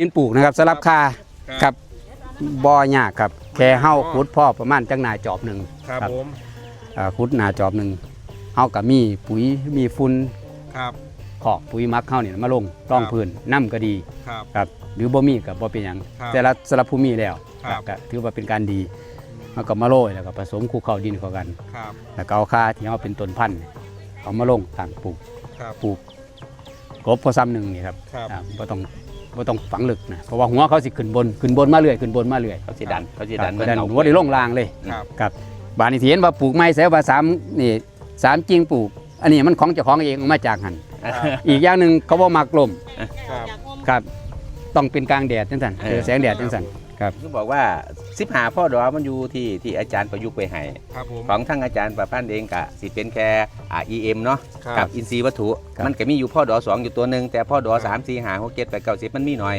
ดินปลูกนะครับสลับคาครับบ่อยากครับ แค่เฮาขุดพ่อประมาณจังหนาจอบหนึ่ง ครับครับ ผมอ่าขุดหนาจอบหนึ่งเฮากับมีปุ๋ยมีฝุ่นครับ ขอกปุ๋ยหมักเฮานี่มาลงร่องพื้นน้ำก็ดีครับ ครับ หรือบ่มีก็บ่เป็นหยังครับ แต่ละสลับภูมิแล้วครับ ก็ถือว่าเป็นการดีเฮาก็มาโรยแล้วก็ผสมคูเข้าดินเข้ากัน ครับ แล้วก็เอาคาที่เฮาเป็นต้นพันธุ์เอามาลงต่างปลูกครับ ปลูกกบพอซ้ำหนึ่งนี่ครับครับ อ่าบ่ต้อง บ่ต้องฝังลึกนะเพราะว่าหัวเขาสิขึ้นบนขึ้นบนมาเรื่อยขึ้นบนมาเรื่อยเขาสิดันเขาสิคดัรันบเหมืก็อนดันเงาหัวได้ลงรางเลยครับครับบานนี้ที่เห็นว่าปลูกไม้แสว่าสามนี่สามจริงปลูก อันนี้มันของเจ้าของเองเอามาจากหันอีกอย่างหนึ่งเขาบ่มักลมครับครับต้องเป็นกลางแดดจังซั่นเจอแสงแดดจังซั่นครับคือบอกว่า สิบหาพ่อดอมันอยู่ที่ที่อาจารย์ประยุกต์ไปให้ครับผม ของทั้งอาจารย์ประพันธ์เองกะสิเป็นแค่อ่า EM เนาะครับกับอินทรีย์วัตถุมันก็มีอยู่พ่อดอสองอยู่ตัวหนึ่งแต่พ่อดอสามสี่หาหกเจ็ดแปดเก้าสิบมันมีหน่อย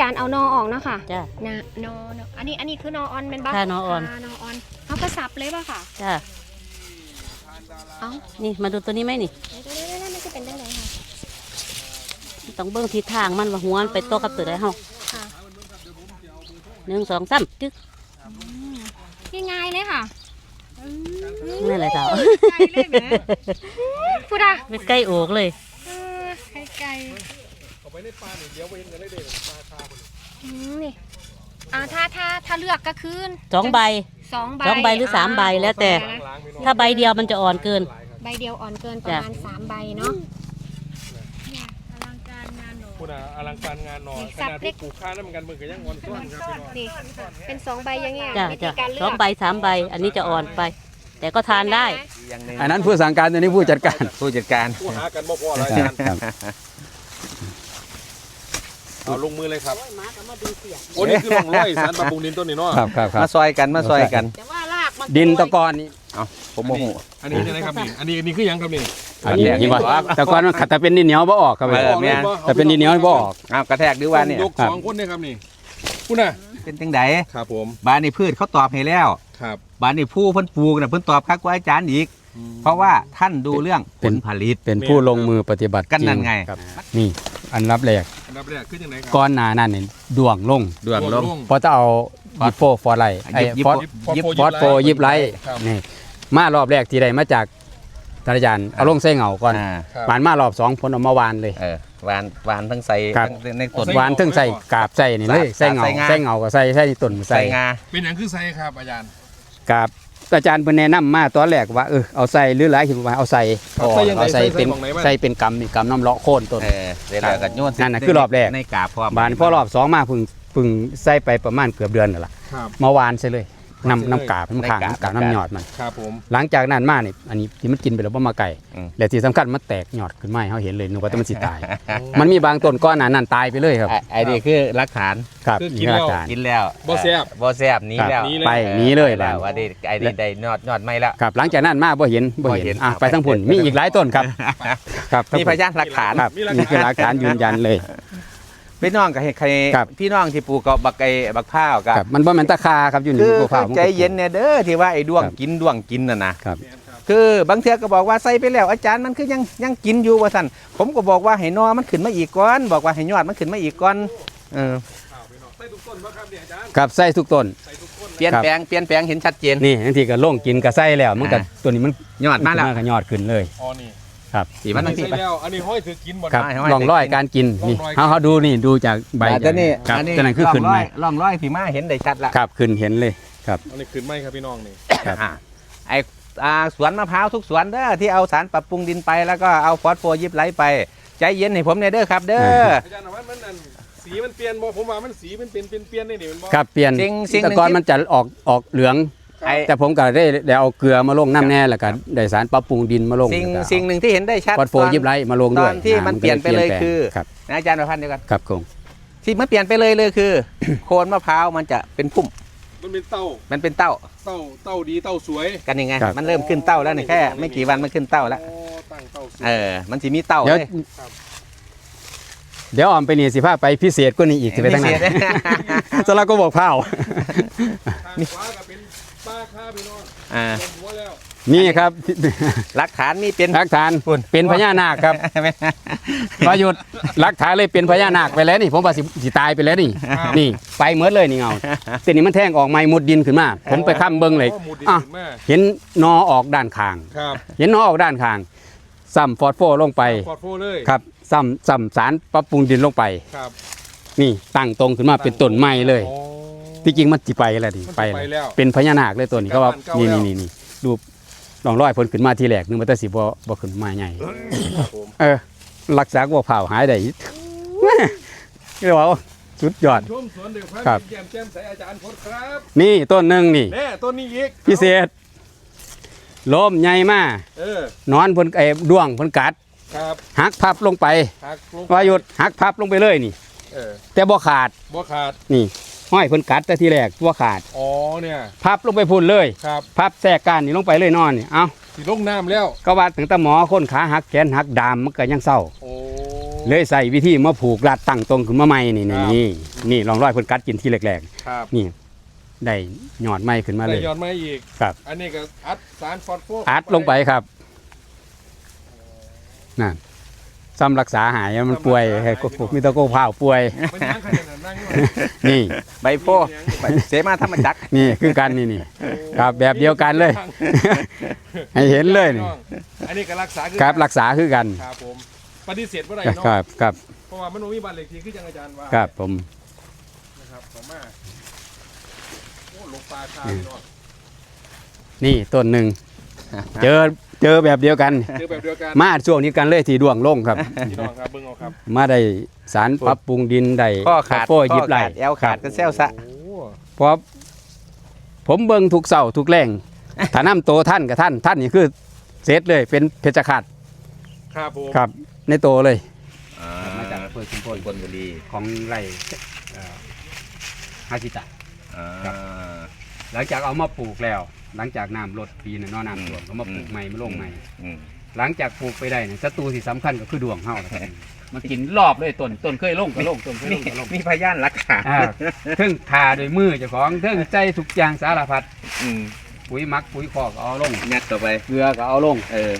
การเอานอออกเนาะค่ะจ้านะนอนออันนี้อันนี้คือนอออนเป็นบ้าค่ะนอออน นอออนเอากระสับเลยป่ะค่ะ จ้าเอ้านี่มาดูตัวนี้ไหมนี่ เดี๋ยวเดี๋ยวเดี๋ยวมันจะเป็นได้ไงค่ะ ต้องเบิ่งทิศทางมันว่าหัวมันไปโตกับตัวใดเฮาค่ะหนึ่งสองสามจึ๊ก ง่ายๆเลยค่ะอืมนั่นแหละเจ้าไกลเลยแหมพูดอะ ไปใกล้โอกเลย เออไกลเอาไปในปลาเนี่ยเดี๋ยวไปเห็นกันได้เลยปลาคาคนๆอืมนี่อ่าถ้าถ้าถ้าเลือกก็คือสองใบ สองใบสองใบหรือสามใบแล้วแต่ ล้างๆพี่น้องถ้าใบเดียวมันจะอ่อนเกิน ใบเดียวอ่อนเกินประจ้ะมาณสามใบเนาะเนี่ยอลังการงานหนูคุณอะอลังการงานหนอนนี่ขสับนาดเล็ที่ก ปลูกข้าวนั่นมันกันมือก็ยังอ่อนซ้อนครับพี่น้องนี่เป็นสองใบอยังเงี้ยจ้าวิธีจ้าการเลืสออกงใบสามใบ อันนี้จะอ่อนไป แต่ก็ทานได้อย่างหนึ่งอันนั้นผู้สั่งการตัวนี้ผู้จัดการผู้จัดการ ผู้หากันบ่พอแล้วอาจารย์ครับ เอาลงมือเลยครับโอ้นี่คือลองร้อยสารปรับปรุงดินต้นนี่เนาะครับครับครัมาบ ซอยกันมาซอยกัน แต่ว่ารากมันดินตะกอนนี่ผมโมโหอันนี้อะไรครับนี่อันนี้อันนี้คือหยังครับนี่ อันนี้อันนี้ที่ว่าครับตะกอนมันขัดแต่เป็นดินเหนียวบ่ออกครับเออแม่น แต่เป็นดินเหนียวบ่ออก อ้าวกระแทกด้วยว่าเนี่ยยกสองคนเนี่ยครับนี่คุณน่ะเป็นจังไดครับผมบ้านนี่พืชเขาตอบให้แล้วครับบ้านนี่ผู้เพิ่นปลูกน่ะเพิ่นตอบคักกว่าอาจารย์อีก เพราะว่าท่านดูเรื่องผลผลิต เป็นผู้ลงมือปฏิบัติกันนั่นจริไงครับนี่ อันรับแรกอันดับแรกคือจังไหนครัก้อนหนานั่นนี่ดวงลงดวงลง เพราะจะเอายิปโฟฟอร์ไลท์ไอ้ยิปฟอสยิปฟอสโฟยิปไลท์ครับนี่มารอบแรกที่ได้มาจากทารยานเอาลงใส่เหงาก่อนอ่าครับหวานมารอบสองผลเออกมาวานเลย เออหวานหวานทั้งใส่ครับ ทั้งในต้นใส่หวานถึงใส่กาบใส่นี่เลยใส่ใส่เหงาใส่งา ใส่เหงาก็ใส่ใส่ต้นใส่ใส่งาเป็นอย่างคือไซครับอาจารย์กาบ อาจารย์เพิ่นแนะนำมาตอนแรกว่าเออเอาใส่หรือหลายคิดว่าเอาใส่เอาใส่ยังไงเอาใส่ใส่เป็นใส่ของไหนบ้าง ใส่เป็นกำนี่กำน้ำเลาะโค่นต้น เออเดี๋ยวเราก็โยนนั่นน่ะคือรอบแรก ในกาบพร้อมบานพอรอบสองมาเพึ่งเพึ่งใส่ไปประมาณเกือบเดือนนั่นล่ะครับ มาวานใส่เลยวา นใส่เลยน้ำน้ำกาบน้ำขางน้ำกาบน้ำหยอดมัน ครับผม หลังจากนั้นมานี่อันนี้ที่มันกินไปแล้วบ่มาไก่อืม และที่สำคัญมันแตกหยอดขึ้นมาให้เขาเห็นเลยนึกว่าแต่มันสิตาย มันมีบางต้นก้อนหนานั้นตายไปเลยครับ ไอ้ไอ้นี่คือหลักฐานครับคือกินนี่แล้วอาจารย์กินแล้วบ่แซ่บบ่แซ่บหนี้ครับแล้วหนีไปหนีเลยแล้บานวว่าได้ไอ้นี่ได้ยอดยอดไม่แล้ว ครับหลังจากนั้นมาบ่เห็นบ่บ่เห็เห็นนอะครับไปทั้งผลมีอีกหลายต้นครับ ครับมีพยานหลักฐาน ครับนี่คือหลักฐานยืนยันเลย พี่น้องกับใครครับ พี่น้องที่ปลูกกับบักไอ้บักพร้าวกับครับมันบ่แม่นตะคาครับอยู่คืนี่อบ่ฟ้ามัใจเย็นเนี่ยเด้อที่ว่าไอ้ดวงครับ กินดวงกินน่ะนะ ครับ คือบางเทื่อก็บอกว่าใส่ไปแล้วอาจารย์มันคือยังยังกินอยู่ว่าซั่นผมก็บอกว่าให้นอมันขึ้นมาอีกก่อน บอกว่าให้ยอดมันขึ้นมาอีกก่อนเออใส่ทุกต้นป่ะครับเนี่ยอาจารย์ครับใส่ทุกต้นใส่ทุกต้น เปลี่ยนแปลงเปลี่ยนแปลงเห็นชัดเจน นี่บางทีก็ลงกินก็ใส่แล้ว มันก็อ่า ตัวนี้มันยอดมาแล้วก็ยอดขึ้นเลย อ๋อนี่ สีมันอัทั้นงนี้ที่ใส่ไป แล้ว อันนี้ห้อยถือกินบ่ครับให้ให้ร่องรอยการกินนี่ร่องรอยเฮาเฮาดูนี่ดูจากใบแต่ตัวนี้ครับอันนี้ตัวนั้นคือขึ้นร่องไหร้มอยร่องร้อยที่มาเห็นได้ชัดละครับขึ้นเห็นเลยครับ อันนี้ขึ้นไหมครับพี่น้องนี่ ครับ อ่าไออ่าสวนมะพร้าวทุกสวนเด้อที่เอาสารปรับปรุงดินไปแล้วก็เอาฟอสโฟยิบไลท์ไป ใจเย็นให้ผมเนี่ยเด้อครับ เด้อ อาจารย์ว่ามันอันสีมันเปลี่ยนบ่ผมว่ามันสีมันเป็นเป็นเปลี่ยนนี่นี่มันบ่ครับเปลี่ยนสิ่งสิ่งหแต่นึ่งก่อนที่ มันจะออกออกเหลือง ไอแต่ผมก็ได้ได้เอาเกลือมาลงน้ำแน่แล้วก็ได้สารปรับปรุงดินมาลงสิ่งแล้วก็สิ่งหนึ่งที่เห็นได้ชัดฟอสโฟตอนยิบไลท์มาลงด้วยตอนที่มันก็เปลี่ยนไปเลยแงคือครับนะอาจารย์ประพันธ์เดียวกันครับคงที่มันเปลี่ยนไปเลยเลยคือ โคนมะพร้าวมันจะเป็นพุ่มมันเป็นเต้ามันเป็นเต้าเต้าเต้าดีเต้าสวยกันยังไง มันเริ่มขึ้นเต้าแล้วนี่แค่ ไม่กี่วันมันขึ้นเต้าแล้วอ๋อตั้งเต้าสวยเออมันจะมีเต้าเดี๋ยวเลย เดี๋ยวออมไปนี่สิพาไปพิเศษกว่านี้อีกสิไปทางไหนพิเศษสลักก็บอกเผา ทางขวาก็เป็น ป้าข้าพี่น้องอ่าลงหัวแล้วนี่ครับ หลักฐานมีเป็นหลักฐานคุณเป็นพญานาคครับประยุทธ์หลักฐานเลยเป็นพญานาคไปแล้วนี่ ผมว่าสิสิตายไปแล้วนี่ นี่ไปเมื่อเลยนี่เงาแต่นี่มันแท่งออกไม้มุดดินขึ้นมา ผมไปค้ำเบิ้งเลยโอ้หมุดดินอะขึ้นมาเห็นนอออกด้านข้าง ครับเห็นนอออกด้านข้างซ้ำฟอสโฟลงไปปอดโฟเลยครับซ้ำซ้ำสารปรับปรุงดินลงไป ครับนี่ตั้งตรงขึ้นมาเป็นต้นไม้เลย อ๋อ ที่จริงมันจิไปแล้วดิมันสิไปไปแล้วแล้วเป็นพญานาคเลยตัวนี้ก็ว่าเก่านี่แล้ว นี่นี่นี่ดูลองร้อยพ้นขึ้นมาทีแรกนึกว่าแต่สิบ่บ่ขึ้นมาใหญ่ ครับผมเออ รักษาบ่เผาหายได้อีกเรียกว่าสุดยอด ชมสวนเด็กพันครับ แจ่มแจ่มใสอาจารย์พจน์ครับนี่ต้นหนึ่งนี่ แน่ต้นนี้อีกพิเศษลมใหญ่มากเออนอนเพิ่นไอ้ด้วงเพิ่นกัดครับหักพับลงไปหักลงวายุดหักพับลงไปเลยนี่ เออแต่บ่ขาดบ่ขาดนี่ ห้อยเพิ่นกัดแต่ทีแรกบ่ขาด อ๋อเนี่ยพับลงไปพุ่นเลย ครับพับแทรกก้านนี่ลงไปเลยนอนนี่เอ้าสิลงน้ำแล้ว ก็ว่าถึงแต่หมอคนขาหักแขนหักดามมันก็ยังเศร้า โอ้ เลยใส่วิธีมาผูกรัดตั้งตรงขึ้นมาใหม่นี่ครับ นี่นี่ลองร้อยเพิ่นกัดกินที่แรกครับๆนี่ได้หยอดไม้ขึ้นมาเลได้ยย้อนมาอีก ครับ อันนี้ก็อัดสารฟอสโฟอัดลงไปครับนั่น ซ้ำรักษาหายมันป่วยให้กบมีแตะโกเผาป่วย มันยังขนาดนั้นนั่งอยู่นี่ ใบโพใบเสมาธรรมจักรนี่คือกันนี่นี่ครับแบบเดียวกันเลย ให้เห็นเลยนี่อันนี้ก็รักษาคือครับรักษาคือกันครับผมปฏิเสธว่าไรคเนาะรับครับเพราะว่ามันบ่มีบัตรเลขที่คือจังอาจารย์ว่าครับผมนะครับขอมาโอ้ลงปลาคาพี่น้องนี่ต้นหนึ่งเจอ เจอแบบเดียวกัน เจอแบบเดียวกันมาช่วงนี้กันเลยที่ดวงลงครับ พี่น้องครับเบิ่งเอาครับมาได้สารปรับปรุงดินได้ข้อขาดโป้ยิบไหลข้อขาดแอวขาดก็แซวซะ โอ้เพราะผมเบิ่งทุกเสาร์ทุกแรงถ้าน้ำโตท่านกับท่านท่านนี่คือเซตเลยเป็นเพชฌฆาตครับผมครับ ในโตเลยมามาจาจากกอำเภอชุมพลบนบุรีของไร่ฮาชิตะครับหลังจากเอามาปลูกแล้ว หลังจากน้ำลดปีนั้นเนาะน้ำท่วมก็มาปลูกใหม่มาลงใหม่ อืมหลังจากปลูกไปได้เนี่ยศัตรูที่สำคัญก็คือดวงเฮาล่ะครับมันกินรอบเลยต้นต้นเคยลงก็ลงต้นเคยลนี่งก็ลงมีพยานหลักฐานอ่าเทิงทาโดวยมือเจ้าของเทิงใจทุกอย่างสารพัดอืมปุ๋ยหมักปุ๋ยคอกก็เอาลง ยัดต่อไป เกลือก็เอาลงเออ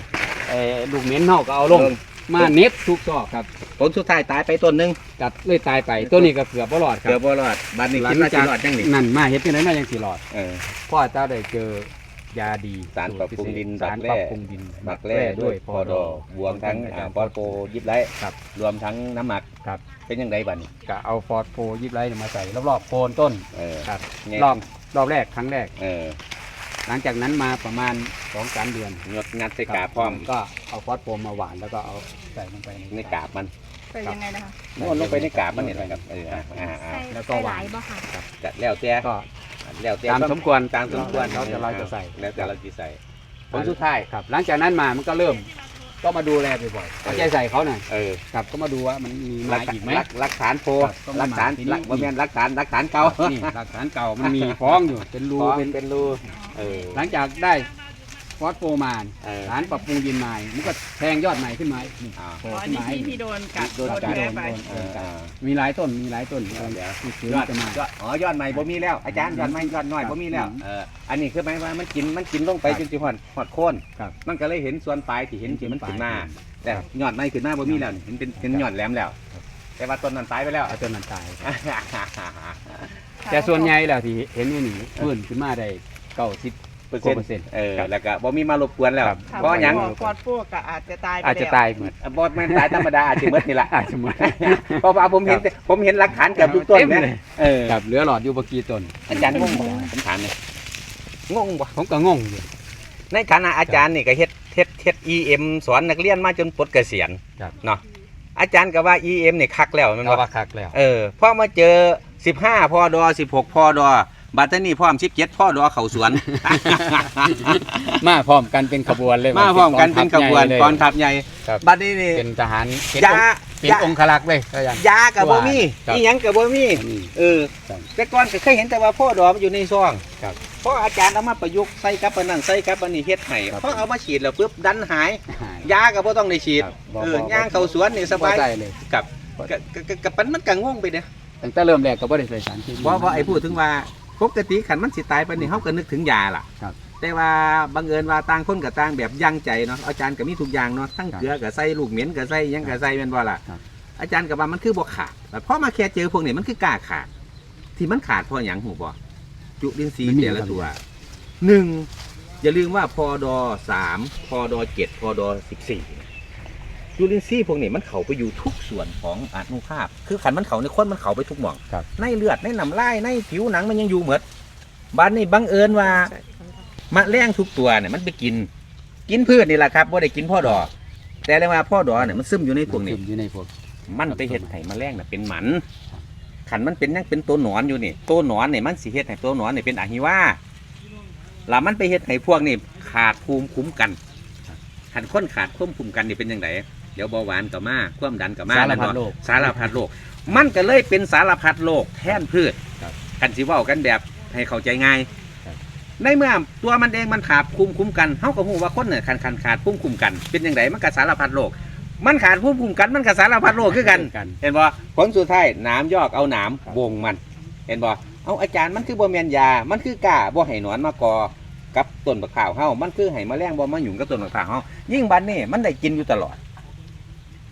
เอ่อลูกเหม็นเฮาก็เอาลงลง มาเน็บทุกซอกครับผลสุดท้ายตายไปต้นหนึงจัดเลยตายไปตัวนี้ก็เกือบบ่รอดครัเกือบบบ่รอดบัดนี้คิดว่าสิรอดจังนี่นั่นมาเฮ็ดจังไดมายังสิรอดเออ พ่อเจ้าได้เจอยาดีสารปรับปรุงดินสารบักแร่ปรับปรุงดินหมักแร่ด้วยพอดอบวมทั้งอ่าฟอสโฟยิบไลท์ครับ รวมทั้งน้ำหมักครับ เป็นยังไงบัดนี้ก็เอาฟอสโฟยิบไลท์มาใส่รอบๆโคนต้นเออครับแง่รอบรอบแรกครั้งแรก เออ หลังจากนั้นมาประมาณสองสามเดือนงดงัดใส่กาบพร้อมก็เอาฟอสโฟมาหวานแล้วก็เอาใส่ลงไปในกาบมันใส่ยังไงนะคะนวดลงไปในกาบมันนี่แหละครับเอออ่าอ่าอ่าใส่แล้วก็ใส่หหวาลานยบ่ค่ะจัดแล้วแต่ก็แล้วแต่ตามสมควรตามสมควรเราจะเราจะใส่แล้วแต่เราจะใส่ผผลลสุสุดดท้ายครับ หลังจากนั้นมามันก็เริ่ม ก็มาดูแลบ่อยๆเอาใจใส่เขาหน่อยเออครับก็มาดูว่ามันมีหลัมากอีกไหมหลักหลักฐานโพครับต้องหลักฐานมาทีนี้หลักบ่แม่นหลักฐานหลักฐานเก่านี่หลักฐานเก่ามันมีฟ้องอยู่ เป็นรูรูเป็เป็นนเป็นรูเออหลังจากได้ ฟอสโฟมาเออ สารปรับปรุงดินใหม่มันก็แทงยอดใหม่ขึ้นมาอีกนี่อ่าโผล่อ๋อขึ้นนี่มาที่อีกที่โดนกัดโดนโดนกัดแพ้โดนไปโดนเอออ่ามีหลายต้นมีหลายต้นเดี๋ยวเดี๋ยวที่ฟื้นยอดจะมา ยอดอ๋อยอดใหม่บ่มีแล้วอาจารย์ยอดใหม่ยอดน้อยครับบ่มีแล้วอืมเอออันนี้คือหมายว่ามันกินมันกินลงไปคจรับนสิฮอดฮอดโคนครับมันก็เลยเห็นส่วนปลายที่เห็นที่มันขึ้นมาแต่ครับยอดใหม่ขึ้นมาบ่มีแล้วนี่เห็นเป็นเป็นยอดแหลมแล้วแต่ว่าต้นนั้นตายไปแล้ว เอาต้นนั้นตาย แต่ส่วนใหญ่แล้วที่เห็นอยู่นี่ฟื้นขึ้นมาได้เก้าสิบ เปอร์เซ็นเปอร์เซ็นต์ต์เออครับแล้วก็บ่มีมารบกวนแล้วครับ เพราะหยังฟอดพวกก็อาจจะตายไปอาจจะแล้วตายหมดบ่แม่นตายธรรมดาอาจจะหมดนี่ล่ะอาจจะหมด เพราะว่าผมเห็นผมเห็นหลักฐานกับทุกต้นเต็มนะเลยเออครับเหลือหลอดอยู่บกี่ต้นอาจารย์งงบ่ผมถามเลยงงบ่ผมก็งงอยู่ ในฐานะอาจารย์นี่ก็เฮ็ดเฮ็ดเฮ็ด EM สอนนักเรียนมาจนปลดเกษียณครับ เนาะอาจารย์ก็ว่า EM นี่คักแล้วแมันเอาบ่ ว่าคักแล้ว เออพอมาเจอ 15พอดอ16พอดอ บัดนี้พร้อม17พอดอเข้าสวน มาพร้อมกันเป็นขบวนเลยมาพร้อมกันเป็นขบวนกองทัพใหญ่ครับบัดนี้นี่เป็นทหารเป็นยาองค์เป็นยาองคลักษ์เลยก็ยังยากับบ่มีครับอีหยังกับบ่มีอืมเออครับแต่ก่อนก็เคยเห็นแต่ว่าพ่อดอมันอยู่ในซองครับเพราะอาจารย์เอามาประยุกต์ใส่กับอันนั้นใส่กับอันนี้เฮ็ดให้ครับเพราะเอามาฉีดแล้วปุ๊บดันหายหายยาก็บ่ต้องได้ฉีดครับบ่เอบ่อย่างเข้าสวนนี่สบายบ่ได้เลยกับกะกะกะกะปันมันก็งงไปเด้ตั้งแต่เริ่มแรกก็บ่ได้ใส่สารเคมีว่าว่าไอ้พูดถึงว่า ปกติขันมันสิตายไปนี่เฮาก็นึกถึงยาล่ะครับแต่ว่าบังเอิญว่าต่างคนกับต่างแบบยั่งใจเนาะอาจารย์ก็มีทุกอย่างเนาะทั้งครับเกลือก็ใส่ลูกเหม็นก็ใส่หยังก็ใส่แม่นบ่ล่ะครับอาจารย์ก็ว่ามันคือบ่ขาดแต่พอมาแค่เจอพวกนี้มันคือกล้าขาด ที่มันขาดเพราะหยังหูบ่จุลินทรีย์แต่ละตัวหนึ่งอย่าลืมว่าพอดอสามพอดอเจ็ดพอดอสิบสี่ จุลินทรีย์พวกนี้มันเข้าไปอยู่ทุกส่วนของอนุภาพ คือขันมันเข้าในคนมันเข้าไปทุกหม่อง ครับ ในเลือดในน้ำลายในผิวหนังมันยังอยู่เหมือนบ้านนี่บังเอิญว่า มะแรงทุกตัวเนี่ยมันไปกิน กินพืชนี่แหละครับว่าได้กินพ่อดอก แต่เรียกว่าพ่อดอกเนี่ยมันซึมอยู่ในพวกนี้ซึมอยู่ในพวก มันไปเห็ดไห้แมลงน่ะเป็นหมันขันมันเป็นยังเป็นตัวหนอนอยู่นี่ตัวหนอนเนี่ยมันสิเห็ดไห้ตัวหนอนเนี่ยเป็นอะฮิวาแล้วมันไปเห็ดไห้พวกนี่ขาดภูมิคุ้มกันขันค้นขาดภูมิคุ้มกันนี่เป็นยังไง เดี๋ยวเบาหวานก็มาความดันก็มาสารพัดแม่นบ่โรคสารพัดโรคมันก็เลยเป็นสารพัดโรคแทนพืชครับกันสิเว่ากันแบบให้เข้าใจง่ายครับในเมื่อตัวมันเองมันขาดภูมิคุ้มกันเฮาก็ฮู้ว่าคนเนี่ยขาดขาดขาดภูมิคุ้มกัน เป็นยังไงมันก็สารพัดโรคมันขาดภูมิคุ้มกันมันก็สารพัดโรคคือกันกันเห็นบ่ผลสุดท้ายหน้ำยอกเอาหน้ำวงมัน เห็นบ่เอาอาจารย์มันคือบ่แม่นยา มันคือกล้าบ่ให้หนอนมากอกับต้นบักข่าวเฮามันคือให้แมลงบ่มาหยุ่งกับต้นบักข่าวเฮายิ่งบัดนี้มันได้กินอยู่ตลอดแ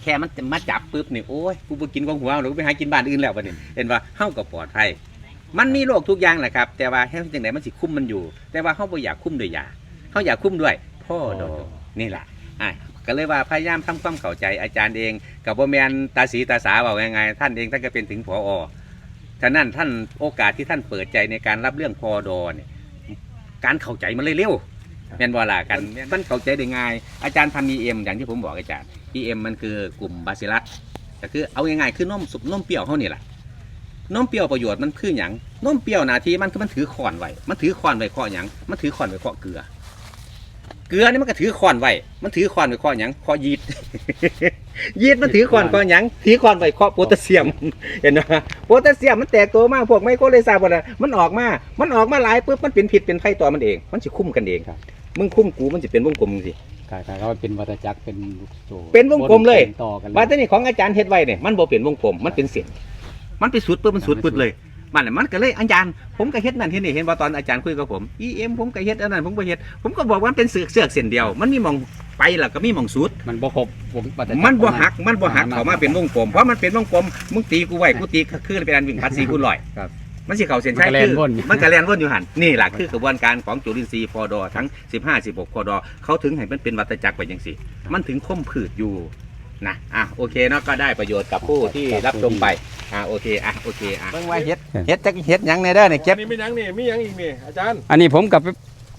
ค่มันมาจับปุ๊บนี่โอ้ยกูบ่กินของหัวหรอกกูไปหากินบ้านอื่นแล้วบัดนี้เห็นว่าเฮาก็ปลอดภัยมันมีโรคทุกอย่างแหละครับ แต่ว่าเฮ็ดจังไดมันสิคุมมันอยู่ แต่ว่าเฮาบ่อยากคุมด้วยยาเฮาอยากคุมด้วยพ่อดอกนี่ล่ะอะก็เลยว่าพยายามทำความเข้าใจอาจารย์เองกับบ่แม่นตาสีตาสาเว้ายังไง ท่านเองท่านก็เป็นถึงผอฉะนั้นท่านโอกาสที่ท่านเปิดใจในการรับเรื่องพอดอเนี่ยการเข้าใจมันเลยเร็ว แม่นบ่ล่ะกันมันเข้าใจได้ง่าย อาจารย์ทำ EM อย่างที่ผมบอกอาจารย์ EM มันคือกลุ่มบาซิลัสก็คือเอาง่ายๆคือนมสุกนมเปรี้ยวเฮานี่แหละนมเปรี้ยวประโยชน์มันคือหยังนมเปรี้ยวหนาทีมันคือมันถือขอนไว้ มันถือขอนไว้ข้อหยังมันถือขอนไว้ข้อเกลือ เกลือนี่มันก็ถือขอนไว้ มันถือขอนไว้ข้อหยังข้อยีด ยีดมันถือขอนข้อหยังถือขอนไว้ข้อโพแทสเซียม เห็นไหมโพแทสเซียมมันแตกตัวมากพวกไมโครเลซาบนะมันออกมา มันออกมาหลายปุ๊บมันเป็นผิดเป็นไฟต่อมันเอง มันจะคุ้มกันเองครับ มึงคุ้มกูมันจะเป็นวงกลมสิกลายๆก็เป็นวัฏจักรเป็นลูกโซ่เป็นวงกลมเลย ต่อกันว่าแต่นี่ของอาจารย์เฮ็ดไว้เนี่ยมันบ่เป็นวงกลมมันเป็นเส้นมันไปสุดปุ๊บมันสุดปุ๊บเลย มันน่ะมันก็เลยอาจารย์ผมก็เฮ็ดนั่นเฮ็ดนี่เห็นว่าตอนอาจารย์คุยกับผมอีเอ็มผมก็เฮ็ดอันนั้นผมก็เฮ็ดผมก็บอกว่ามันเป็นเสือกเสือกเส้นเดียว มันมีหมองไปแล้วก็มีหมองสุด มันบ่ครบผมวัฏจักรมันบ่หักมันบ่หักเขามาเป็นวงกลมเพราะมันเป็นวงกลมมึงตีกูไว้กูตีคือเป็นอันวิ่งพัดสีคูณร้อยครับ มันสิเข้าเส้นชัยมันก็แล่นคือวนมันก็แล่นวนอยู่หันนี่แหละคือกระบวนการของจุลินทรีย์พอดอทั้ง 15 16พอดอเขาถึงให้มันเป็นวัฏจักรไปจังซี่มันถึงคมผืดอยู่นะอะโอเคเนาะก็ได้ประโยชน์กับผู้ที่รับชมไปอะโอเคอะโอเคอะ เบิ่งว่าเฮ็ดเฮ็ดจักเฮ็ดหยังในเด้อเนี่ยเก็บอันนี้ไม่ยังนี่มียังอีกนี่อาจารย์ อันนี้ผมกับไป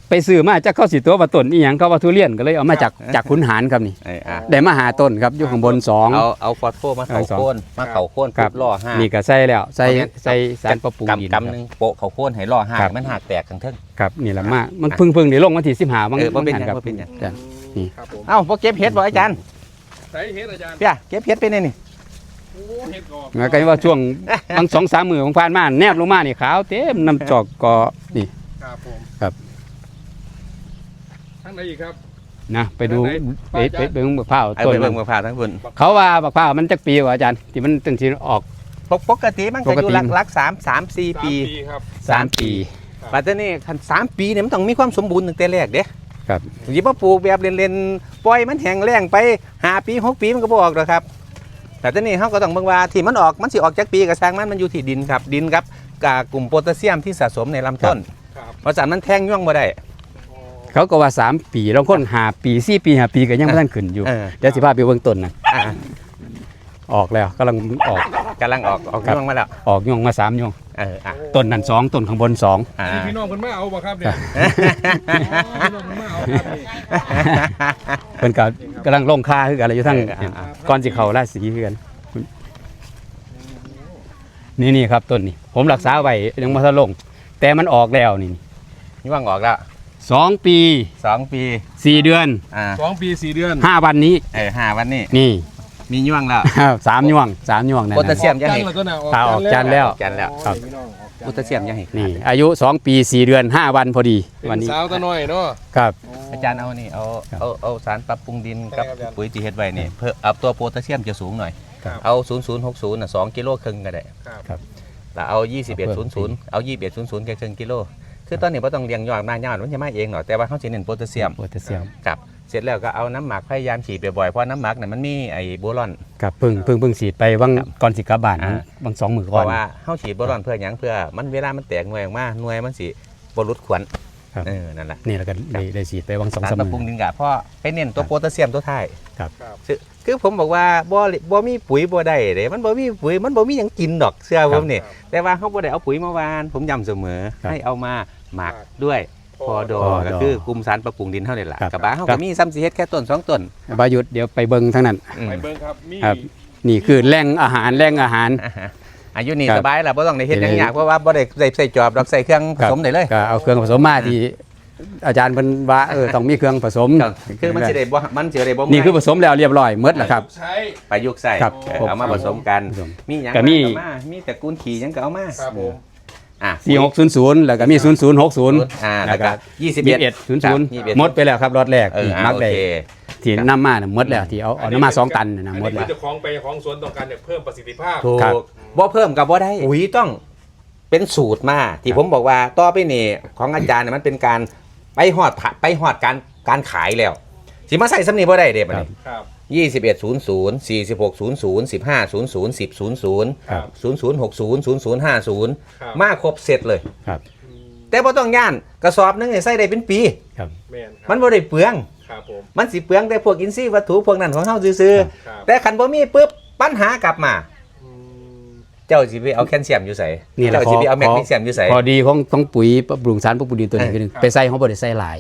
ไปซื้อมาจากเข้าสิตัวว่าต้นอีหยังเขาว่าทุเรียนก็เลยเอามาจากจากขุนหารครับนี่เอ้ยอะได้มาหาต้นครับอยู่ข้างบนสอง เอาเอาฟอสโฟมาเข่าเอาสองโค่นมาเข่าโค่นครับปุ๊ล่อห้านี่ก็ใส่แล้วใส่เอาเนี่ยใส่สารปรับปรุงดินกำกำหนึงโปะเข่าโค่นให้ล่อห้าครับ มันหักแตกทั้งเทิง ครับนี่แหละมามันเพึ่งเพึ่งได้ลงวันที่สิบห้าบางเออบ่เป็นหยังครับบ่เป็นหยัง จ้ะครับผมเอ้าบ่เก็บเฮ็ดบ่อาจารย์ใส่เฮ็ดอาจารย์เพี่ยเก็บเฮ็ดไปนี่นี่ โอ้เฮ็ดกอกแล้วก็ว่าช่วงบางสองสามมือของผ่านมาแนบลงมานี่ขาวเต็มน้ำจอกก็นี่ ครับผมครับ ทั้งไหนอีกครับ นะไปดูไปไปไหนไปไปเบิ่งมะพร้าวไอ้ต้นเบิ่งมัเบิ่นงมะพร้าวทั้งพุ่นเขาว่ามะพร้าวมันจักปีกว่าอาจารย์ที่มันตั้งที่ออก ปกปกติมันก็อยู่ปกติ หลักหลักสามสามสี่สามปีปีครับ สามปีปัจจุบันนี้คันสามปีเนี่ยมันต้องมีความสมบูรณ์ตั้งแต่แรกเด้ครับ หยิบมาปลูกแบบเล่นๆปล่อยมันแห้งแล้งไปห้าปีหกปีมันก็บ่ออกหรอกครับแต่ตอนนี้เขาก็ต้องเบิ่งว่าที่มันออกมันสิออกจากปีกับสร้างมันมันอยู่ที่ดินครับดินครับกับกลุ่มโพแทสเซียมที่สะสมในลำต้นครับ เพราะฉะนั้นมันแทงย่องบ่ได้ เขาก็ว่าสามปีบางคนหาปีสี่ปีหาปีก็ยังไม่ทันขึ้นอยู่เออ เดี๋ยวสิพาไปเบิ่งต้นนะอะออกแล้วกำลังออก กำลังออกออกครับย่องมาแล้วออกย่องมาสามย่องเอออะต้นนั่นสองต้นข้างบนสอง อ่า นี่พี่น้องเพิ่นมาเอาบ่ครับเนี่ยพี่น้องเพิ่นมาเอาครับนี่เพิ่นก็กำลังลงค่าคือกันอะไรอยู่ทั้งเอออ่าก่อนสิเข้าราศีคือกันนี่นี่ครับต้นนี่ผมรักษาไว้ยังบ่ทันลง แต่มันออกแล้วนี่ ย่องออกแล้ว สองปีสองปีสี่เดือนอ่าสองปีสี่เดือนห้าวันนี้ เออห้าวันนี้นี่ มีย่องแล้ว สามย่วงสามย่วงนั่นโพแทสนะเซียมยังจัให้นแล้วตัวน่ะตาออกจันทร์แล้วจันทร์แล้ว ครับโอ้ยพี่น้องออกจันทร์โพแทสเซียมยังให้ขาดนี่อายุสองปีสี่เดือนห้าวันพอดีเป็นวันนี้สาวตะน้อยเนาะ ครับ อาจารย์เอานี่เอาครับเอาเอาสารปรับปรุงดินกับได้ครับอาจารย์ปุ๋ยที่เฮ็ดไว้นี่เพื่อเอาตัวโพแทสเซียมจะสูงหน่อย ครับเอา 0060น่ะ2กิโลครึ่งก็ได้ครับ แล้วเอา 2100 เอา 2100แค่ครึ่งกิโล คือตอนนี้บ่ต้องเลี้ยงยอดมากยอดมันจะมาเองหรอกแต่ว่าเฮาสิเน้นโพแทสเซียมโพแทสเซียมครับเสร็จแล้วก็เอาน้ำหมักพยายามฉีดบ่อยๆเพราะน้ำหมักเนี่ยมันมีไอ้โบรอนครับเพิ่งเพิ่งเพิ่งฉีดไปวังครับก่อนสิกลับบ้านอ่า บางสองมือเพก่อน ราะว่าเฮาฉีดโบรอนเพื่อหยังเพื่อมันเวลามันแตกหน่วยออกมาหน่วยมันสิบ่หลุดขวัญ ครับ เออนั่นแหละ นี่แล้วก็ได้ได้ฉีดไปวังสองสารสามปรับมืปรุงอดินกะเพราะไปเน้นตัวโพแทสเซียมตัวท้ายครับ ครับคือคือผมบอกว่าบ่บ่มีปุ๋ยบ่ได้เด้มันบ่มีปุ๋ยมันบ่มีหยังกินดอกเชื่อผมนี่แต่ว่าเฮาบ่ได้เอาปุ๋ยมาวาน ผมย้ำเสมอ ครับให้เอามาหมักด้วยพอดอพอดอก็คือกลุ่มสารปรับปรุงดินเท่านี้แหละครับ กับบ้านเฮาครัก็บมีซ้ำสิเฮ็ดแค่ต้นสองต้นบายุดเดี๋ยวไปเบิ่งทั้งนั้น อืม ไปเบิ้งครับ มี ครับ นี่คือแหล่งอาหารแหล่งอาหาร อ่าฮะอายุนี่ครับ สบายแล้วบ่ต้องได้เฮ็ดหยังเดี๋ยวยากเพราะว่าบ่ได้ใส่ใส่จอบดอกใส่เครื่องผสมได้เลย ก็เอาเครื่องผสมมาที่อาจารย์เพิ่นว่าเออต้องมีเครื่องผสมครับคือมันสิได้บ่มันสิได้บ่นี่คือผสมแล้วเรียบร้อยหมดแล้วครับ ใช้ ประยุกต์ใส่ครับเออเอามาผสมกัน ผสมมีหยังก็มีามามีแต่กุนขี่หยังก็เอามาครับผม อะ4600 แล้วก็มี 0060อ่าแล้วก็21 21 00หมดไปแล้วครับรอดแรกเออนี่อะมักโอได้เค ที่นำมาน่ะหมดแล้วที่เอาเอาน้ำมาสองตันน่ะนะหมดอันแล้นี้ว คือเจ้าของไปของสวนต้องการเนี่ยเพิ่มประสิทธิภาพ ถูครับก บ่เพิ่มกับบ่ได้ปุ๋ยต้องเป็นสูตรมาที่ผมบอกว่าต่อไปนี่ของอาจารย์เนี่ยมันเป็นการไปหอดผะไปหอดการการขายแล้ว สิมาใส่สำนีบ่ได้เด้บัดนี้ครับ ยี่สิบเอ็ดศูนย์ศูนย์สี่สิบหกศูนย์ศูนย์สิบห้าศูนย์ศูนย์สิบศูนย์ศูนย์ครับ ศูนย์ศูนย์หกศูนย์ศูนย์ศูนย์ห้าศูนย์ครับ มาครบเสร็จเลย ครับอืมแต่บ่ต้องย่านกระสอบหนึงเนี่ยใส่ได้เป็นปี ครับ แม่นครับมันบ่ได้เปลือง ครับผม มันสิเปลืองแต่พวกอินทรีย์วัตถุพวกนั้นของเฮาซื่อครับ ๆแต่คันบ่มีปุ๊บปัญหากลับมาอืม เจ้าสิไปเอาแคลเซียมอยู่ไสนี่แหละเจ้าสิไปเอาขอ แมกนีเซียมอยู่ไสพอดีของของปุ๋ยปรับปรุงสารปรับปรุงดินตัวนี้คือหนึ่งไปใส่เขาบ่ได้ใส่หลาย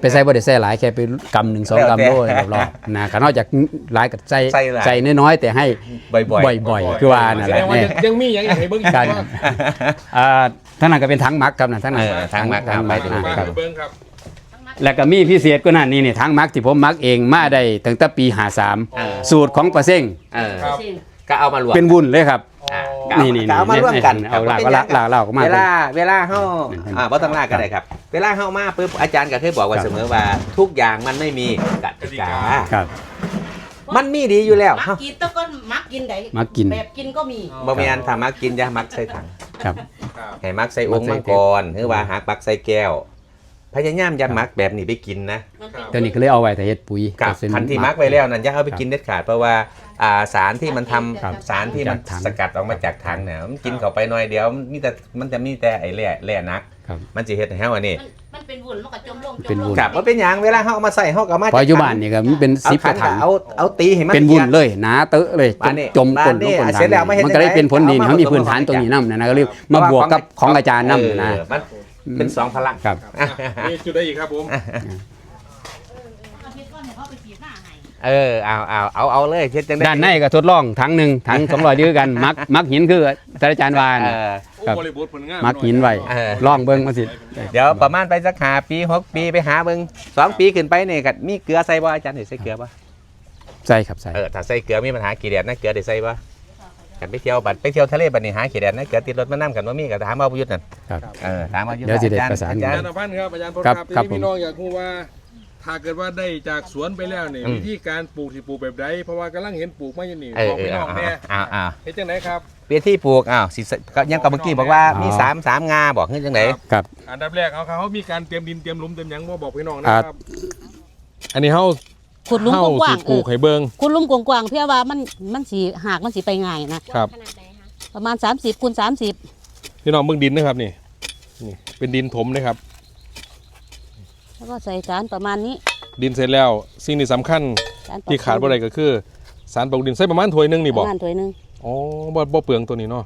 ไปใส่บ่ได้ใส่หลายแค่ไปกำหนึ่งสองกำโลอะไรรอบๆนะก็นอกจากหลายกับใส่ใส่หลาย ใส่น้อยๆแต่ให้บ่อยๆบ่อยๆคือว่านั่นแสแหดละงว่าเนี่ย ยังยังมีอย่างอย่างให้เบิ้งอีกการว่าอ่าทั้งนั้นก็เป็นทั้งมักครับนะทั้งนั้นเออทั้งมักทั้งมักครับอ่ามาครับเบิ้งครับแล้วก็มีพิเศษก็นั่นนี่นี่ทั้งมักที่ผมมักเองมาได้ตั้งแต่ปีเออ53สูตรของประเซ้งเออครับ ก็เอามารวมเป็นวุ้นเลยครับ อะนี่นี่ก็เอามาร่วมกันเอาลากครับลากลากลากออกมาเวลาเวลาเฮานั่นอ่าบ่ต้องลากก็ได้ครับ เวลาเฮามาปุ๊บอาจารย์ก็เคยบอกไว้ครับเสมอว่า ทุกอย่างมันไม่มีกติกาครับมันมีดีอยู่แล้วมักเฮากินแตะก้นมักกินได้มักกินแบบกินก็มีบ่แม่นถ้ามักกินอย่ามักใส่ถังครับครับให้มักใส่องค์มัมักงใส่กรหรือว่าหากมักใส่แก้วพยายามอย่ามักแบบนี้ไปกินนะมันเป็นตัวนี้ก็เลยเอาไว้แต่เฮ็ดปุ๋ยกับก็เป็นคันที่มักไว้แล้วนั่นอย่าเอาไปกินเด็ดขาดเพราะว่า อ่าสารที่มันทำครับสารที่มันจากถัง สกัดออกมาจากถังเนี่ยมันกินเข้าไปหน่อยเดียวมีแต่มันจะมีแต่ไอ้แร่แร่นัก ครับ มันจะเฮ็ดให้เฮาอันนี้มันมันเป็นวุ่นมันก็จมลงจเป็นมลวุ่งนกับว่าเป็นหยังเวลาเฮาเอามาใส่เฮาก็เอามาปัจจุบันนี่ก็มันเป็นเอาสิบกขัว่านถัก็งเอาเอาตีให้มันเป็นวุ้นกลียเลยหนาเตอะเลยจบ้านมนี่จมก้นบ้านนี่ลงก้นอะเสร็จแล้วมาเฮ็ดมันก็เลยยังไงเป็นผลดีเอามาเขามีผสมพื้นฐานกับตรงนี้นํนะนะก็เลยเพมาราะว่าบวกกับขขอองงอาจารย์นํเออนะมันเป็นสองพลัง ครับ อะนี่จุดได้อีกครับผม เออเอาเอาเอาเอาเลยเฮ็ดจังได๋ด้านในก็ทดลองถังหนึ่งถัง200ดื้อกัน มักมักหินคืออาจารย์วาน เออ โอ้ครับ บริบูรณ์ผลงานมักหินไว้เออ ลองเบิ่งมาสิเดี๋ยวประมาณไปสักหาปีหกปีไปหาเบิ่งสองปีขึ้นไปนี่ก็มีเกลือใส่บ่อาจารย์ได้ใส่เกลือบ่ใช่ครับใช่เออถ้าใส่เกลือมีปัญหากี่แดดนะเกลือได้ใส่บ่กันไปเที่ยวบัดไปเที่ยวทะเลบัดนี้หากี่แดดนะเกลือติดรถมานํกันบ่มีก็ถามเอาประยุทธ์นั่นครับ เออถามเอายุทธ์เดี๋ยวสิได้อจรประสาน อาอาจารจารย์ย์อภันธ์ครับอาจารย์พลครับครับครับที่พี่น้องอยากรู้ว่า ถ้าเกิดว่าได้จากสวนไปแล้วนี่อืม วิธีการปลูกที่ปลูกแบบใดเพราะว่ากำลังเห็นปลูกมาอยู่นี่เออบอกเอพี่อน้องเอาแน่เอาเอาเฮ็ดจังไหนครับเวียที่ปลูกอ้าวสิก็ยังกับเมื่อกี้บอกว่ามีสามสามงาบอกขึ้นจังไหนครับ อันดับแรกเอาครับเขามีการเตรียมดินเตรียมหลุมเตรียมหยังบ่บอกพี่น้องนะอ่าครับ อันนี้เฮาขุดหลุมเฮากว้าสิงๆปลูกเออให้เบิ่ง ขุดหลุมกว้างๆเพื่อว่ามันมันสิหากมันสิไปง่ายนะครับ ขนาดไหนคะประมาณ 30คูณ30พี่น้องเบิ่งดินนะครับนี่นี่เป็นดินถมนะครับ แล้วก็ใส่สารประมาณนี้ ดินเสร็จแล้ว สิ่งที่สำคัญสารปรับที่ขาดบ่ได้ก็คือ สารปรับปรุงดินใส่ประมาณถ้วยหนึงนี่ปบอกระมาณถ้วยหนึงอ๋อบ่บ่เปลืองตัวนี้เนาะ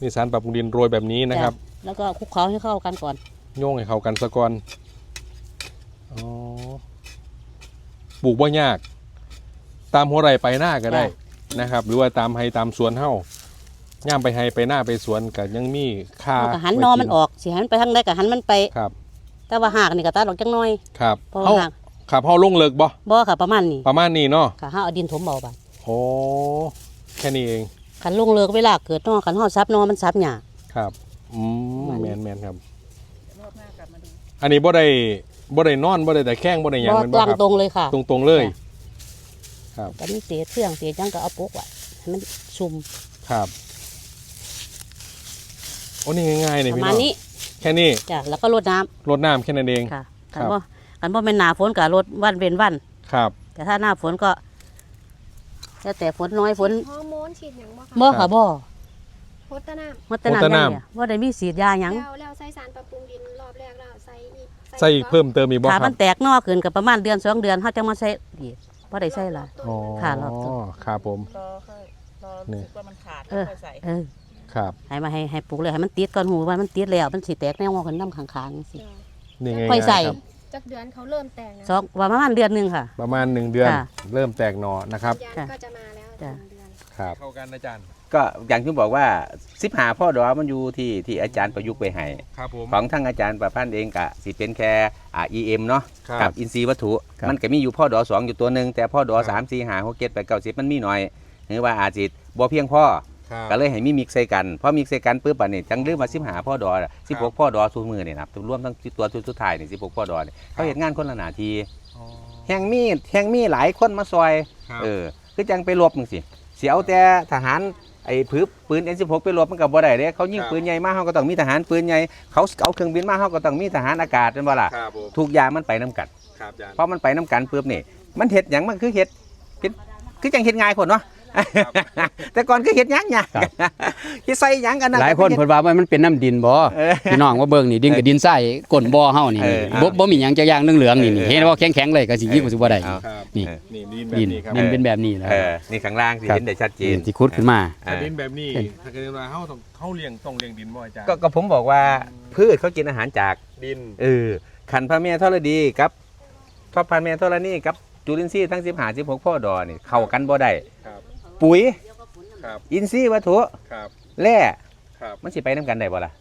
นี่สารปรับปรุงดินโรยแบบนี้นะครับ จ้แล้วก็คลุกเคล้าให้เข้ากันก่อน โยงให้เข้ากันซะก่อนอ๋อปลูกบ่ยาก ตามหัวไร่ไปหน้าก็ได้นะครับ หรือว่าตามไฮตามสวนเฮาย่ามไปไฮไปหน้าไปสวนก็ยังมีค่าแล้วก็หันนอมันออกสิหันไปทางใดก็หันมันไป ครับ แต่ว่าหากนี่ก็ตัดออกจังน้อยครับเพราะเฮาว่าหากครับเฮาลงเลิกบ่บ่ค่ะประมาณนี้ประมาณนี้เนาะค่ะเฮาเอาดินถมเอาบาดโอ้แค่นี้เองคันลงเลิกเวลาเกิดนอคันเฮาซับนอมันซับหญ้าครับอืมประมาณแมนี้นแมนครับอันนี้บ่ได้บ่ได้นอนบ่ได้แต่แข้งบ่ได้หยังบ่แมันบ่ตั้งครับตรงเลยค่ะตรงๆเลยจ้ะครับก็มีเศษเฟืองเศษหยังก็เอาปกไว้ให้มันซุ่มครับโอ้นี่ง่ายๆเลยประพี่มาน้ณองนี้ แค่นี้จ้ะแล้วก็รดน้ำรดน้ำแค่นั้นเอง ค่ะครักับ นบ่กันบ่เป็นหนาฝนก็รดวันเว้นวัน ครับ แต่ถ้าหน้าฝนก็แล้วแต่ฝนน้อยฝนฮอร์โมนฉีดหยังบ่คะบ่ค่ะบ่โพสต์น้มดแตะนำอย่างเดียวบ่ได้มีสีดยาหำยังแล้วแล้วใส่สารปรับปรุงดินรอบแรกแล้วใส่อีกใส่อีกเพิ่มเติมอีกบ่ถ้าครัมับนแตกนอกขึ้นก็ประมาณเดือนสองเดือนเฮาจังมาใส่อีกบ่ได้ใส่หลาย อ๋อค่ะรอบต้นครับผม รอค่อยรอรู้สึกว่ามันขาดเอแล้วอค่อยใส่ เออ ครับให้มาให้ให้ปลูกเลยให้มันติดก่อนหูว่ามันติดแล้วมันสิแตกแนวงอขึ้นน้ำข้างๆจังซี่นี่ง่ายค่อยใส่ๆครับจากเดือนเขาเริ่มแตกนะสองว่าประมาณเดือนหนึงค่ะ ประมาณหนึ่งเดือน ค่ะ เริ่มแตกหนอนะครับยานค่ะก็จะมาแล้วจ้ะ หนึ่งเดือน ครับ เข้ากันอาจารย์ก็อย่างที่บอกว่าสิบหาพ่อดอมันอยู่ที่ที่อาจารย์ประยุกต์ไปให้ครับผม ของทั้งอาจารย์ประพันธ์เองกะสิเป็นแค่อ่า EM เนาะครับกับอินทรีย์วัตถุ ครับ มันก็มีอยู่พ่อดอสองอยู่ตัวหนึ่งแต่พ่อดอครับสามสี่หาหกเจ็ดแปดเก้าสิบมันมีหน่อยหรือว่าอาจสิบ่เพียงพ่อ ครับก็เลยให้มีมิกซ์ใส่กันพอมิกซ์ใส่กันปุ๊บอันนี้จังลืมมาสิบหาพ่อดอสิบหกพ่อดอสูมือเนี่ยนะครับรวมทั้งตัวสุดท้ายนี่สิบหกพ่อดอเนี่ยเขาเห็นงานคนละหนาทีอ๋อแห่งมีแห่งมีหลายคนมาซอยครับเออคือจังไปรบมึงสิเสียวแต่ทหารไอ้ผืบปืน N16 ไปรบมันกับบ่ได้เด้เขายิงปืนใหญ่มาเขาก็ต้องมีทหารปืนใหญ่เขาเอาเครื่องบินมาเขาก็ต้องมีทหารอากาศเป็นบ่ล่ะครับผมทุกอย่างมันไปน้กันครับอาจารย์เพราะมันไปน้กันปุ๊บนี่มันเฮ็ดหยังมันคือเฮ็ดเป็นคือจังเฮ็ดง่ายคนเนาะ แต่ก่อนคือเฮ็ดหยังหยังครับเฮ็ดใส่หยังกันนะหลายคนเพิ่นว่ามันเป็นน้ำดินบ่เออพี่น้องว่าเบิ่งนี่ดินกับดินทรายก้นบ่อเฮานี่เออบ่บ่มีหยังจักอย่างเหลืองๆนี่นี่เออเห็นว่าแข็งๆเลยก็สิยิงก็สิบ่ได้ เอา ครับนี่นี่ดินแบบดินนี้ครับมันเป็นแบบนี้แหละเออนี่ข้างล่างสิครับเห็นได้ชัดเจนนี่ที่ขุดขึ้นมา เอถ้าอดินแบบนี้เห็นถ้าเกิดว่าเฮาต้องเฮาเลี้ยงต้องเลี้ยงดินบ่อาจารย์ก็ก็ผมบอกว่าพืชเขากินอาหารจาก ดิน เออขันพระแม่ธรณีกับพระพันแม่ธรณีกับจุลินทรีย์ทั้ง15 16พ่อดอนี่เข้ากันบ่ได้ ครับ ปุ๋ยครับ อินทรีย์วัตถุครับ แร่ครับมันสิไปนํกันได้บ่ล่ะ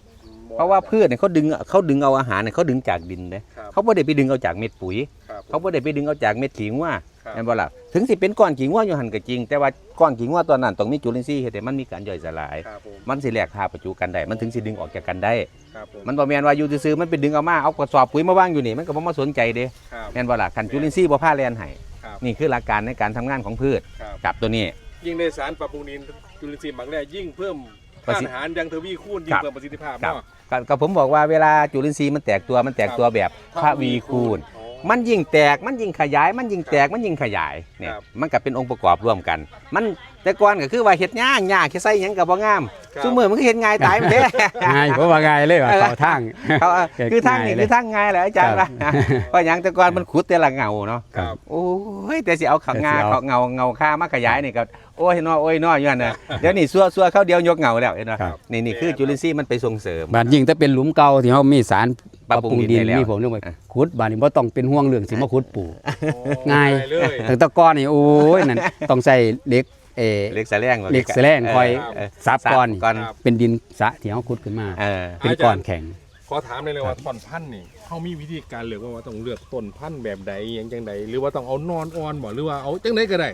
เพราะว่าพืชเนี่ยเขาดึงเขาดึงเอาอาหารเนี่ยเขาดึงจากดินเด้ครับเขาบ่ได้ไปดึงเอาจากเม็ดปุ๋ย ครับเขาบ่ได้ไปดึงเอาจากเม็ดขี้งัวครับ แม่นบ่ล่ะถึงสิเป็นก้อนขี้งัวอยู่หั่นก็จริง แต่ว่าก้อนขี้งัวตัวนั้นต้องมีจุลินทรีย์เฮ็ดให้มันมีการย่อยสลาย ครับผมมันสิแลกธาตุประจุกันได้ มันถึงสิดึงออกจากกันได้ ครับผมมันบ่แม่นว่าอยู่ซื่อๆมันไปดึงเอามาเอากระสอบปุ๋ยมาวางอยู่นี่มันก็บ่มาสนใจเด้ครับ แม่นบ่ล่ะคันจุลินทรีย์บ่พาแล่นให้ครับ นี่คือหลักการในการทำงานของพืชครับ กับตัวนี้ ยิ่งได้สารปรับปรุงดินจุลินทรีย์หมักแร่ยิ่งเพิ่มประธาสิตุอาหารยังทวีคูณยิ่คงรับเพิ่มประสิทธิภาพครับเนาะ ก็ก็ผมบอกว่าเวลาจุลินทรีย์มันแตกตัวมันแตกตัวแบบทวีคูณ อ๋อ มันยิ่งแตกมันยิ่งขยาย มันยิ่งแตกมันยิ่งขยายเนี่ยครับมันก็เป็นองค์ประกอบร่วมกัน มันแต่ก่อนก็คือว่าเฮ็ดยากยากแค่ใส่หยังก็บ่งามครับ ซุมื้อมันก็เฮ็ดง่ายตายมันเด้ ง่ายเพราะว่าง่ายเลยว่าเออ เข้าทาง เขาเอาเฮ็ดคือทางนี่ง่ายเลยคือทางง่ายแหละอาจารย์ครัว่าบ เพราะหยังแต่ก่อนมันขุดแต่ละเงาเนาะครับ โอ้ยแต่สิเอาขังงาแต่สิเอาเขาเงาเงาค่ามาขยายนี่ก็โอ้ยน้อโอ้ยน้ออยู่นั่นน่ะเดี๋ยวนี้ซัวซัวเข้าเดียวยกเงาแล้วเห็นบ่ครับ นี่นี่คือจุลินทรีย์มันไปส่งเสริม บานยิ่งถ้าเป็นหลุมเก่าที่เฮามีสาร ปรับปรุงดินได้แล้วนี่ผมเรื่องว่าขุดบานนี้บ่ต้องเป็นห่วงเรื่องสิมาขุดปลูกโอ้ง่ายเลยแต่แตะก้อนนี่โอ้ยนั่นต้องใส่เหล็กเออเล็กแสลงเหล็กแสลงคอยเออซับก้อนนี่ก่อนครับเป็นดินสระที่เฮาขุดขึ้นมาเออเป็นก้อนแข็งขอถามเลยเลยว่าต้นพันธุ์นี่เขามีวิธีการเลือกว่าว่าต้องเลือกต้นพันธุ์แบบใดอย่างจังใดหรือว่าต้องเอานอนอ่อนบ่หรือว่าเอาจังใดก็ได้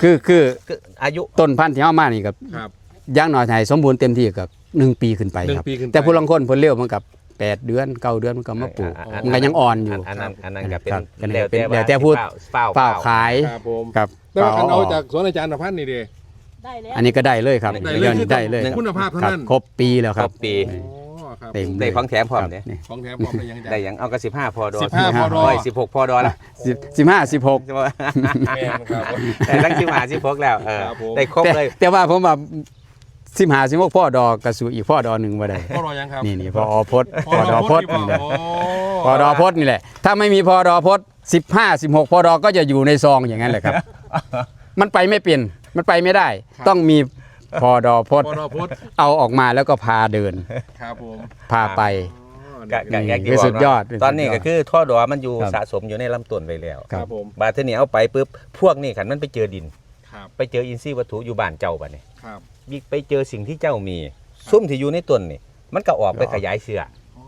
คือคือคืออายุต้นพันธุ์ที่เฮามานี่กับครับอย่างน้อยให้สมบูรณ์เต็มที่กับหนึ่งปีขึ้นไปหนึ่งครับปีขึ้นไปแต่ผู้ลางคนเพิ่นเร็วมันกับ แปดเดือนเก้าเดือนมันก็มาปลูกอ่า มันก็ยังอ่อนอยู่อันนั้นอันนั้นก็เป็นครับก็เลยแล้วเป็นว่าแล้วแต่พูดเฝ้าเปล่าขายครับผมกับแต่ว่าคันปล่เอาอจากสวนอาจารย์พันธุ์นี่เด้ ได้แล้ว อันนี้ก็ได้เลยครับได้เลยดี๋วนี้ได้เลยคือต้องคุณภาพเท่านั้น ครับครบปีแล้วคครรับบปี อ๋อครับเต็มได้ของแถมพร้อมครับเนี่ยนี่ของแถมพร้อมได้ยังอาจารได้ย์หยังเอาก็สิบห้าพอดอ15พอดอ สิบหกพอดอละสิบสิบห้าสิบหก แม่นครับ แต่ตั้งสิบห้าสิบหกแล้วเออครับผม ได้ครบแต่เลย แต่ว่าผมว่า สิบห้าสิบหกพ่อดอกกระสูอีกพ่อดอหนึ่งมาได้พ่อรอยังครับนี่นี่พออพดพอดอพดนี่แหละโอ้พอดอพดนี่แหละ ถ้าไม่มีพอดอพดสิบห้าสิบหกพอดอก็จะอยู่ในซองอย่างนั้นแหละครับ มันไปไม่เป็นมันไปไม่ได้ ต้องมีพอดอพดพ่อรอพดเอาออกมาแล้วก็พาเดินครับผมพาไปอ๋อกะกะนี่แยกที่เป็นบสุอกดเนาะยอดเป็นตอนนี้สุดยอก็ดคือท่อดอมันอยู่ครับสะสมอยู่ในลำต้นไปแล้วครับผมบาดเทอนี้เอาไปปุ๊บพวกนี้ขันมันไปเจอดินครับไปเจออินทรีย์วัตถุอยู่บ้านเจ้าบ้านนี่ครับ ไปเจอสิ่งที่เจ้ามี ซุ่มที่อยู่ในต้นนี่ มันก็ออกไปออกขยายเชื้ออ๋อ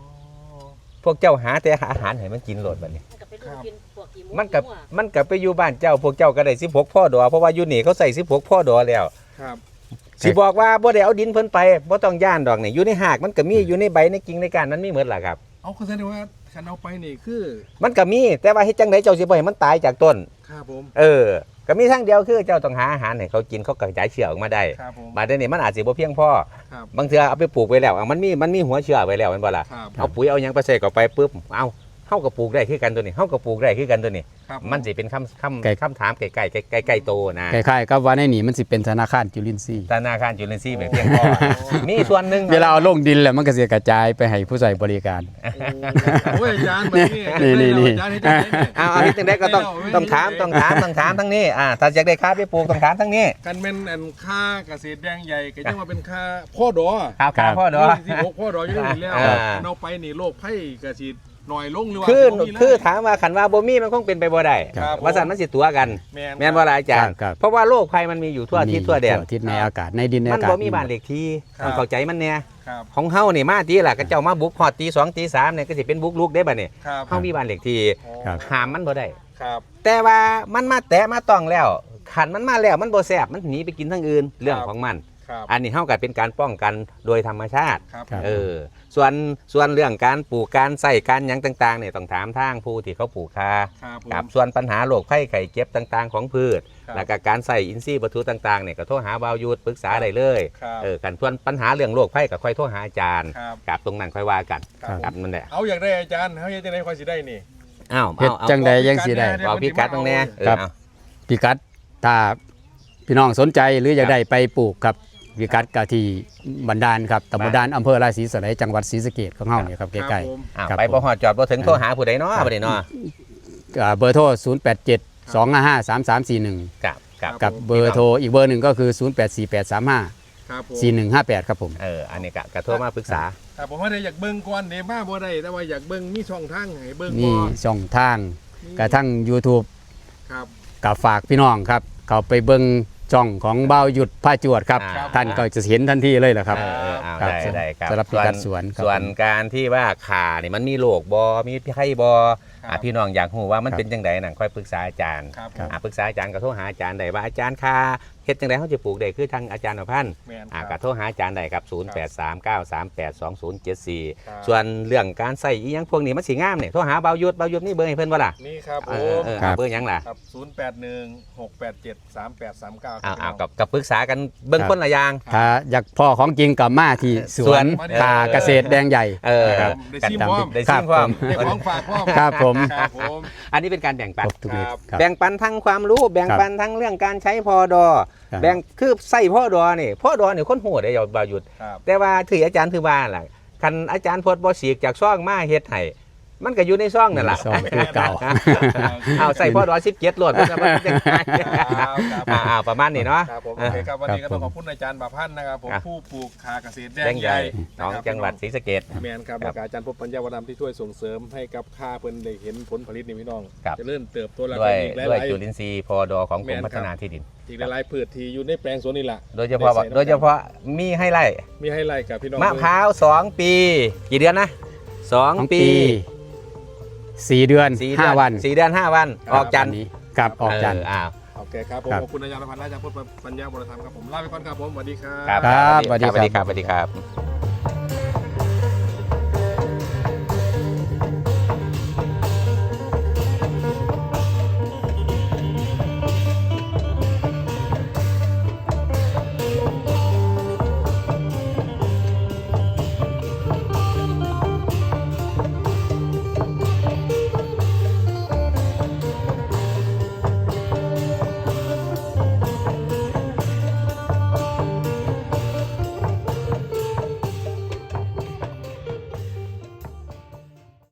พวกเจ้าหาแต่อาหารให้มันกินโหลดบัดนี้ มันก็ไปดูกินพวกขี้หมันกับมันกับไปอยู่บ้านเจ้า พวกเจ้าก็ได้16พ่อดอเพราะว่าอยู่นี่เขาใส่16พ่อดอแล้ว ครับ สิบอกว่าบ่ได้เอาดินเพิ่นไปบ่ต้องย่านดอกนี่อยู่ในหากมันก็มีอยู่ในใบในกิ่งในก้านมันมีหมดล่ะครับ เอาคือแสดงว่าคันเอาไปนี่คือ มันก็มีแต่ว่าเฮ็ดจังไดเจ้าสิบ่ให้มันตายจากต้น ครับผม เออ ก็มีทางเดียวคือเจ้าต้องหาอาหารให้เขากินเขากระจายเชื้อออกมาได้ครับผมบาดเดี๋ยวนี้มันอาจสิบ่เพียงพอครับ บางเทื่อเอาไปปลูกไว้แล้วอะมันมีมันมีหัวเชื้อไว้แล้วแม่นบ่ล่ะครับ เอาปุ๋ยเอาหยังไปใส่เข้าไปปุ๊บเอา เฮาก็ปลูกได้คือกันตัวนี้เฮาก็ปลูกได้คือกันตัวนี้ครับมันสิเป็นคำคำไก่คำถามไกลๆใกล้ๆโตนะคล้ายๆกับว่าในนี่มันสิเป็นธนาคารจุลินทรีย์ ธนาคารจุลินทรีย์แบบเพียงพอมีส่วนหนึ่งเวลาเอาลงดินแล้วมันก็สิกระจายไปให้ผู้ใช้บริการ โอ้ยอาจารย์แบบนี้นี่นี่นี่ อาจารย์ให้ได้เนี่ยเอาเอาที่จังไดก็ต้องต้องถามต้องถามต้องถามทั้งนี้อ่าถ้าอยากได้ค่าไปปลูกต้องถามทั้งนี้กันเป็นอันค่าเกษตรแดงใหญ่ก็จะมาเป็นค่าพ่อดอครับครับพ่อดอที่หกพ่อดออยู่นี่แล้วอ่า เอาไปนี่โรคไผ่เกษตร หน่อยลงหรือว่าคือบ่มีเลย คือถามว่าขันว่าบ่มีมันคงเป็นไปบ่ได้ครับว่าสันมันสิตัวกัน แม่น แม่นว่าล่ะอาจารย์ครับ เพราะว่าโรคภัยมันมีอยู่ทั่วทิศทั่วแดนทิศในอากาศในดินในมันอากาศบ่มีบ้านเลขที่ต้องเข้าใจมันเนี่ยครับของเฮานี่มาตีล่ะก็เจ้ามาบุกฮอดตีสองตีสามเนี่ยก็สิเป็นบุกลุกได้บัดนี้ครับเฮามีบ้านเลขที่ครับ ห้ามมันบ่ได้ ครับ แต่ว่ามันมาแตะมาต้องแล้ว ขันมันมาแล้วมันบ่แซ่บมันหนีไปกินทางอื่นเรื่องของมัน ครับอันนี้เท่ากับเป็นการป้องกันโดยธรรมชาติ ครับครับเออ ส่วนส่วนเรื่องการปลูกการใส่การหยังต่างๆเนี่ยต้องถามทางผู้ที่เขาปลูกคาครับผมกับส่วนปัญหาโรคไข้ไข้เจ็บต่างๆ ของพืช ครับ แล้วก็การใส่อินทรีย์วัตถุต่างๆเนี่ยก็โทรหาบาวยูดปรึกษาได้เลยครับเออกันส่วนปัญหาเรื่องโรคไข้ก็ค่อยโทรหาอาจารย์ครับกับตรงนั้นค่อยว่ากันครับกับมันแหละเอาอยากได้อาจารย์เขาอยากได้ค่อยสิได้นี่ อ้าวเฮ็ดเอาเอาจังใดยังสิได้ เอาพิกัดตรงเนี้ยเออครับ เอา พิกัดถ้าพี่น้องสนใจหรืออยากได้ไปปลูกครับ พิกัดก็ที่บันดาลครับตำบลดานอำเภอราศีสไลยจังหวัดศรีสะเกษของเฮาเนี่ยครับใกล้ผมอ้าวครับไปบ่ฮอดจอดบ่ถึงโทรหาผู้ใดเนาะบ่ได้เนาะๆอ่าเบอร์โทร 087 255 3341กับกับกับเบอร์โทรอีกเบอร์หนึ่งก็คือ 084835ครับผม4158 ครับผม เออ อันนี้ก็ก็โทรมาปรึกษาครับผมว่าได้อยากเบิ่งก่อนเด้มาบ่ได้แต่ว่าอยากเบิ่งมีช่องทางให้เบิ่งนี่บ่ช่องทางกระทั่ง YouTube ครับกับฝากพี่น้องครับ เขาไปเบิ่ง ช่องของเบาหยุดผ้าจวดครับ อ่า ท่านก็จะเห็นทันทีเลยแหละครับ เออเออเอาครับได้ได้ครับสำหรับพิกัดสวนครับส่วนผมการที่ว่าขาเนี่ยมันมีโรคบอมีไข้บอครับอะพี่น้องอยากรู้ว่ามันครับเป็นจังไดนั่นค่อยปรึกษาอาจารย์ครับผครัมบอะปรึกษาอาจารย์ก็โทรหาอาจารย์ได้ว่าอาจารย์คา เฮ็ดจังไดเขาจะปลูกได้คือทางอาจารย์อภันธ์แม่นอะคก็รับโทรหาอาจารย์ได้ครับ 0839382074ครับส่วนเรื่องการใส่อีหยังพวกนี้มันสิงามเนี่ยโทรหาเบายุดเบายุดนี่เบอร์ให้เพิ่นบ่ล่ะนี่ครับผเออมเออครัเอาบเบอร์หยังล่ะครับ081 687 3839อ้าวอ้าวกับกับปรึกษากันเบื้องต้นละอย่าง ถ้าอยากพ่อของจริงกับมาที่สสววนนคาเกษตรแดงใหญ่ เออครับ ได้ซิมพร้อมได้ครัซิบมความผมได้ของฝากพร้อมครับผม ครับผม อันนี้เป็นการแบ่งปันครบทุกเม็ดครับครับ แบ่งปันทั้งความรู้แบ่งปันทั้งเรื่องการใช้พอดอ ครับ แบ่งคือใส่พ่อดอนี่พ่อดอนี่คนโหดได้อย่าบาหยุด ครับแต่ว่าถืออาจารย์ถือว่าล่ะคันอาจารย์พดบ่สีกจากซ่องมาเฮ็ดให้ มันก็อยู่ในซ่องนั่นล่ะซ่องคือเก่าเอาใส่พ่อดอ17โหลดมันก็บ่เป็นไงครับครับอ่าๆประมาณนี้เนาะครับผมโอเคครับวันนี้ก็ครับต้องขอบคุณอาจารย์บาพันธ์นะครับผมครับผู้ปลูกคาเกษตรแดแดงงใหใหญ่ญ่ของนะครับจังหวัดศรีสะเกษแมนครับครัแล้บวก็อาจารย์พบปัญญาวรรมที่ช่วยส่งเสริมให้กับค่าเพิ่นได้เห็นผลผลิตนี่พี่น้องครับจะเริ่มเติบโตแล้วด้วยก็อีกหด้วยลายจุลินทรีย์พอดอของกรมแม่นพัฒนาที่ดินๆอีกหลายๆพืชที่อยู่ในแปลงสวนนี่แหละโดยเฉพาะได้ใส่น้ำโดยเฉพาะมีให้ไล่มีให้ไล่กับพี่น้องมะพร้าวสองปี กี่เดือนนะสองสองปีปี สี่เดือนสี่ห้าเดือนวันสี่เดือนห้าวันออกจันทร์นี้ครับออกจันทร์ เอ้าว โอเคครับผมครับ ขอบคุณอาจารย์พันธ์และอาจารย์พบปัญญาวรรมครับผมลาไปก่อนครับผมสวัสดีครับ ครับครับสวัสดีสวัสดีคครัรับบสวัสดีครับ